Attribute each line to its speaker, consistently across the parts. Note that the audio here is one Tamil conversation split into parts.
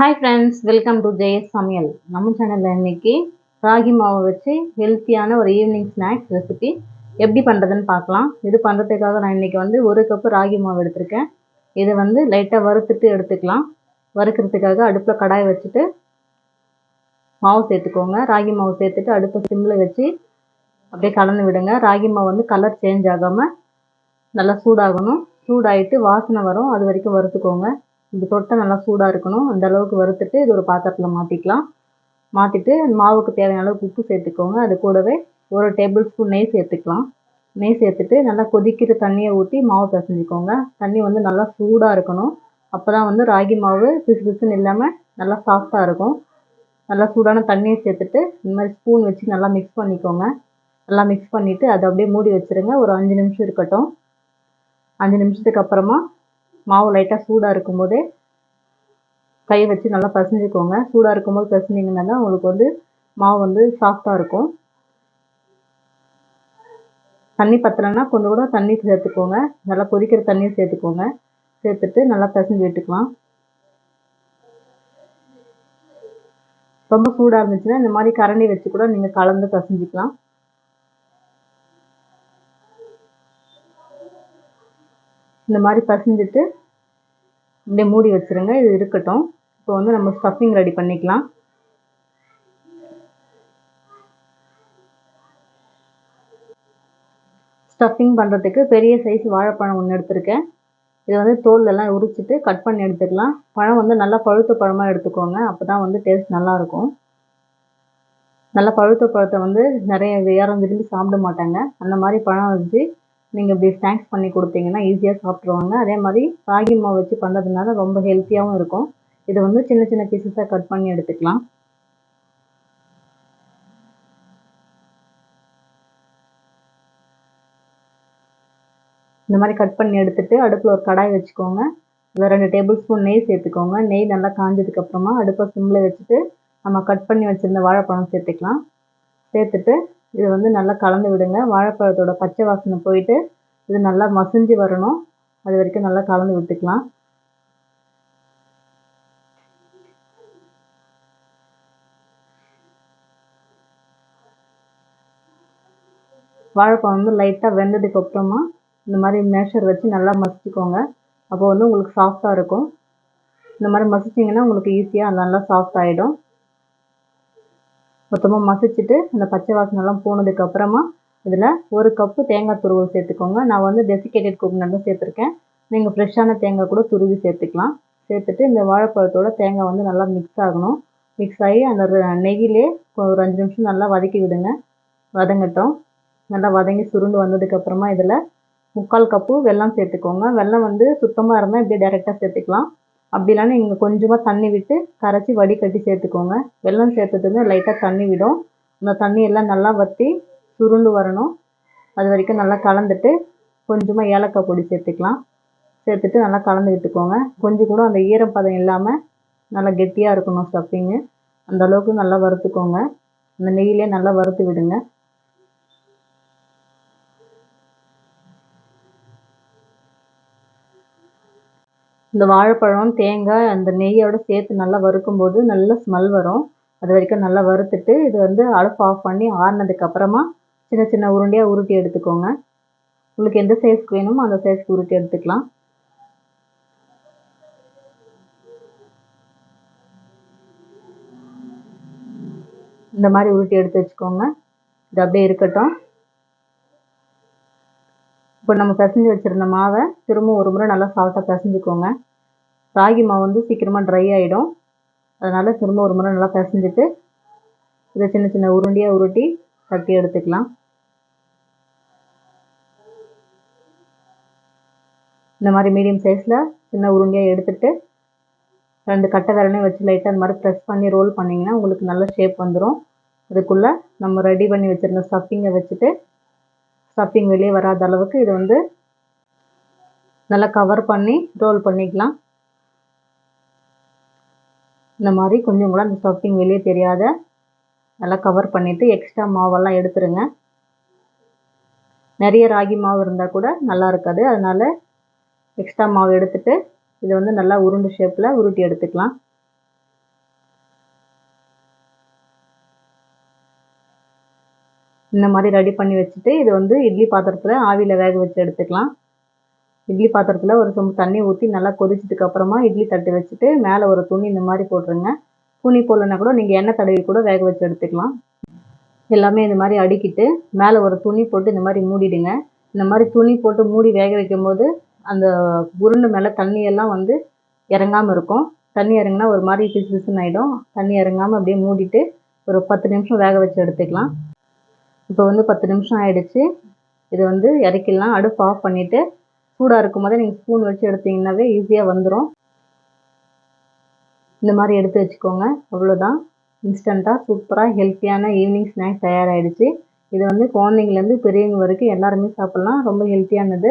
Speaker 1: Hi friends welcome to Jayas சமையல் நம்ம சேனலில் இன்றைக்கி ராகி மாவை வச்சு ஹெல்த்தியான ஒரு ஈவினிங் ஸ்நாக்ஸ் ரெசிபி எப்படி பண்ணுறதுன்னு பார்க்கலாம். இது பண்ணுறதுக்காக நான் இன்றைக்கி வந்து ஒரு கப்பு ராகி மாவு எடுத்திருக்கேன். இதை வந்து லைட்டாக வறுத்துட்டு எடுத்துக்கலாம். வறுக்கிறதுக்காக அடுப்பில் கடாய் வச்சுட்டு மாவு சேர்த்துக்கோங்க. ராகி மாவு சேர்த்துட்டு அடுப்பை சிம்மில் வச்சு அப்படியே கலந்து விடுங்க. ராகி மாவு வந்து கலர் சேஞ்ச் ஆகாமல் நல்லா சூடாகணும். சூடாகிட்டு வாசனை வரும். அது வரைக்கும் வறுத்துக்கோங்க. இந்த தொட்டை நல்லா சூடாக இருக்கணும். அந்த அளவுக்கு வறுத்துட்டு இது ஒரு பாத்திரத்தில் மாற்றிக்கலாம் மாற்றிட்டு மாவுக்கு தேவையான அளவுக்கு உப்பு சேர்த்துக்கோங்க. அது கூடவே ஒரு டேபிள் ஸ்பூன் நெய் சேர்த்துக்கலாம். நெய் சேர்த்துட்டு நல்லா கொதிக்கிற தண்ணியை ஊற்றி மாவு பிசைஞ்சிக்கோங்க. தண்ணி வந்து நல்லா சூடாக இருக்கணும். அப்போ தான் வந்து ராகி மாவு பிசு பிசுன்னு இல்லாமல் நல்லா சாஃப்டாக இருக்கும். நல்லா சூடான தண்ணியை சேர்த்துட்டு இந்த மாதிரி ஸ்பூன் வச்சு நல்லா மிக்ஸ் பண்ணிக்கோங்க. நல்லா மிக்ஸ் பண்ணிவிட்டு அதை அப்படியே மூடி வச்சுருங்க. ஒரு அஞ்சு நிமிஷம் இருக்கட்டும். அஞ்சு நிமிஷத்துக்கு அப்புறமா மாவு லைட்டாக சூடாக இருக்கும்போதே கை வச்சு நல்லா பசஞ்சிக்கோங்க. சூடாக இருக்கும்போது பசஞ்சிங்கன்னா தான் உங்களுக்கு வந்து மாவு வந்து சாஃப்டாக இருக்கும். தண்ணி பத்தலைன்னா கொஞ்சம் கூட தண்ணி சேர்த்துக்கோங்க. நல்லா கொதிக்கிற தண்ணியை சேர்த்துக்கோங்க. சேர்த்துட்டு நல்லா பிசைஞ்சு விட்டுக்கலாம். ரொம்ப சூடாக இருந்துச்சுன்னா இந்த மாதிரி கரண்டி வச்சு கூட நீங்கள் கலந்து பசஞ்சிக்கலாம். இந்த மாதிரி பசஞ்சிட்டு அப்படியே மூடி வச்சுருங்க. இது இருக்கட்டும். இப்போ வந்து நம்ம ஸ்டஃபிங் ரெடி பண்ணிக்கலாம். ஸ்டஃபிங் பண்ணுறதுக்கு பெரிய சைஸ் வாழைப்பழம் ஒன்று எடுத்திருக்கேன். இதை வந்து தோல்லெல்லாம் உரிச்சிட்டு கட் பண்ணி எடுத்துக்கலாம் பழம் வந்து நல்லா பழுத்த பழமாக எடுத்துக்கோங்க. அப்போ தான் வந்து டேஸ்ட் நல்லாயிருக்கும் நல்லா பழுத்த பழத்தை வந்து நிறைய யாரும் விரும்பி சாப்பிட மாட்டாங்க. அந்த மாதிரி பழம் வச்சு நீங்கள் இப்படி ஸ்நாக்ஸ் பண்ணி கொடுத்தீங்கன்னா ஈஸியாக சாப்பிட்ருவாங்க அதே மாதிரி ராகி மாவு வச்சு பண்ணுறதுனால ரொம்ப ஹெல்த்தியாகவும் இருக்கும். இதை வந்து சின்ன சின்ன பீசஸாக கட் பண்ணி எடுத்துக்கலாம். இந்த மாதிரி கட் பண்ணி எடுத்துகிட்டு அடுப்பில் ஒரு கடாய் வச்சுக்கோங்க. இதில் ரெண்டு டேபிள் ஸ்பூன் நெய் சேர்த்துக்கோங்க. நெய் நல்லா காஞ்சதுக்கப்புறமா அடுப்பை சிம்மில் வச்சுட்டு நம்ம கட் பண்ணி வச்சுருந்த வாழைப்பழம் சேர்த்துக்கலாம். சேர்த்துட்டு இதை வந்து நல்லா கலந்து விடுங்க. வாழைப்பழத்தோட பச்சை வாசனை போயிட்டு இது நல்லா மசிஞ்சு வரணும். அது வரைக்கும் நல்லா கலந்து விட்டுக்கலாம். வாழைப்பழம் வந்து லைட்டாக வெந்ததுக்கு அப்புறமா இந்த மாதிரி மேஷர் வச்சு நல்லா மசிச்சுக்கோங்க. அப்போ வந்து உங்களுக்கு சாஃப்டாக இருக்கும். இந்த மாதிரி மசிச்சிங்கன்னா உங்களுக்கு ஈஸியாக நல்லா சாஃப்ட் ஆகிடும் மொத்தமாக மசிச்சுட்டு அந்த பச்சை வாசனெல்லாம் போனதுக்கு அப்புறமா இதில் ஒரு கப்பு தேங்காய் துருவல் சேர்த்துக்கோங்க. நான் வந்து டெசிகேட்டட் கோகனட் தான் சேர்த்துருக்கேன். நீங்கள் ஃப்ரெஷ்ஷான தேங்காய் கூட துருவி சேர்த்துக்கலாம். சேர்த்துட்டு இந்த வாழைப்பழத்தோட தேங்காய் வந்து நல்லா மிக்ஸ் ஆகணும். மிக்ஸ் ஆகி அந்த நெய்யிலே ஒரு அஞ்சு நிமிஷம் நல்லா வதக்கி விடுங்க. வதங்கட்டும். நல்லா வதங்கி சுருண்டு வந்ததுக்கப்புறமா இதில் முக்கால் கப்பு வெல்லம் சேர்த்துக்கோங்க. வெல்லம் வந்து சுத்தமாக இருந்தால் இப்படியே டேரெக்டாக சேர்த்துக்கலாம். அப்படி இல்லைனா நீங்கள் கொஞ்சமாக தண்ணி விட்டு கரைச்சி வடிகட்டி சேர்த்துக்கோங்க. வெள்ளம் சேர்த்ததுமே லைட்டாக தண்ணி விடும். அந்த தண்ணி எல்லாம் நல்லா வற்றி சுருண்டு வரணும். அது வரைக்கும் நல்லா கலந்துட்டு கொஞ்சமாக ஏலக்காய் பொடி சேர்த்துக்கலாம். சேர்த்துட்டு நல்லா கலந்து விட்டுக்கோங்க. கொஞ்சம் கூட அந்த ஈரப்பதம் இல்லாமல் நல்லா கெட்டியாக இருக்கணும் ஸ்டஃபிங்கு அந்த அளவுக்கு நல்லா வறுத்துக்கோங்க. அந்த நெய்யிலே நல்லா வறுத்து விடுங்க. இந்த வாழைப்பழம் தேங்காய் அந்த நெய்யோடு சேர்த்து நல்லா வறுக்கும்போது நல்ல ஸ்மெல் வரும். அது வரைக்கும் நல்லா வறுத்துட்டு இது வந்து அடுப்பு ஆஃப் பண்ணி ஆறினதுக்கப்புறமா சின்ன சின்ன உருண்டையாக உருட்டி எடுத்துக்கோங்க. உங்களுக்கு எந்த சைஸ்க்கு வேணுமோ அந்த சைஸ்க்கு உருட்டி எடுத்துக்கலாம். இந்த மாதிரி உருட்டி எடுத்து வச்சுக்கோங்க. இது அப்படியே இருக்கட்டும். இப்போ நம்ம பிசைஞ்சு வச்சுருந்த மாவை திரும்ப ஒரு முறை நல்லா சால்ட்டாக பிசைஞ்சிக்கோங்க. ராகி மாவு வந்து சீக்கிரமாக ட்ரை ஆகிடும் அதனால் திரும்ப ஒரு முறை நல்லா பிசைஞ்சிட்டு இதை சின்ன சின்ன உருண்டையாக உருட்டி தட்டி எடுத்துக்கலாம். இந்த மாதிரி மீடியம் சைஸில் சின்ன உருண்டையாக எடுத்துகிட்டு ரெண்டு கட்டை விரலையும் வச்சு லைட்டாக அந்த மாதிரி ப்ரெஸ் பண்ணி ரோல் பண்ணிங்கன்னா உங்களுக்கு நல்ல ஷேப் வந்துடும் அதுக்குள்ளே நம்ம ரெடி பண்ணி வச்சுருந்த ஸ்டஃபிங்கை வச்சுட்டு ஸ்டஃபிங் வெளியே வராத அளவுக்கு இது வந்து நல்லா கவர் பண்ணி ரோல் பண்ணிக்கலாம். இந்த மாதிரி கொஞ்சம் கூட அந்த ஸ்டஃபிங் வெளியே தெரியாத நல்லா கவர் பண்ணிவிட்டு எக்ஸ்ட்ரா மாவெல்லாம் எடுத்துருங்க. நிறைய ராகி மாவு இருந்தால் கூட நல்லா இருக்காது. அதனால் எக்ஸ்ட்ரா மாவு எடுத்துகிட்டு இதை வந்து நல்லா உருண்டு ஷேப்பில் உருட்டி எடுத்துக்கலாம். இந்த மாதிரி ரெடி பண்ணி வச்சுட்டு இது வந்து இட்லி பாத்திரத்தில் ஆவியில் வேக வச்சு எடுத்துக்கலாம். இட்லி பாத்திரத்தில் ஒரு சொம்பு தண்ணி ஊற்றி நல்லா கொதிச்சதுக்கு அப்புறமா இட்லி தட்டு வச்சுட்டு மேலே ஒரு துணி இந்த மாதிரி போட்டுருங்க. துணி போடலன்னா கூட நீங்கள் எண்ணெய் தடவி கூட வேக வச்சு எடுத்துக்கலாம். எல்லாமே இந்த மாதிரி அடுக்கிட்டு மேலே ஒரு துணி போட்டு இந்த மாதிரி மூடிடுங்க. இந்த மாதிரி துணி போட்டு மூடி வேக வைக்கும் போது அந்த உருண்டு மேலே தண்ணியெல்லாம் வந்து இறங்காமல் இருக்கும். தண்ணி இறங்குனா ஒரு மாதிரி பிசு பிசுன்னு ஆகிடும் தண்ணி இறங்காமல் அப்படியே மூடிட்டு ஒரு பத்து நிமிஷம் வேக வச்சு எடுத்துக்கலாம். இப்போ வந்து பத்து நிமிஷம் ஆயிடுச்சு. இதை வந்து இறக்கிடலாம். அடுப்பு ஆஃப் பண்ணிவிட்டு சூடாக இருக்கும் போதே நீங்கள் ஸ்பூன் வச்சு எடுத்தீங்கன்னாவே ஈஸியாக வந்துடும் இந்த மாதிரி எடுத்து வச்சுக்கோங்க. அவ்வளோதான் இன்ஸ்டண்ட்டாக சூப்பராக ஹெல்த்தியான ஈவினிங் ஸ்நாக்ஸ் தயாராகிடுச்சு இது வந்து குழந்தைங்கலேருந்து பெரியவங்க வரைக்கும் எல்லாருமே சாப்பிட்லாம். ரொம்ப ஹெல்த்தியானது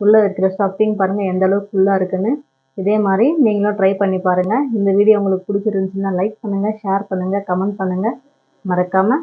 Speaker 1: உள்ளே இருக்கிற ஸ்டஃபிங் பாருங்கள் எந்த அளவுக்கு ஃபுல்லாக இருக்குன்னு. இதே மாதிரி நீங்களும் ட்ரை பண்ணி பாருங்கள் இந்த வீடியோ உங்களுக்கு பிடிச்சிருந்துச்சுன்னா லைக் பண்ணுங்கள் ஷேர் பண்ணுங்கள் கமெண்ட் பண்ணுங்கள் மறக்காமல்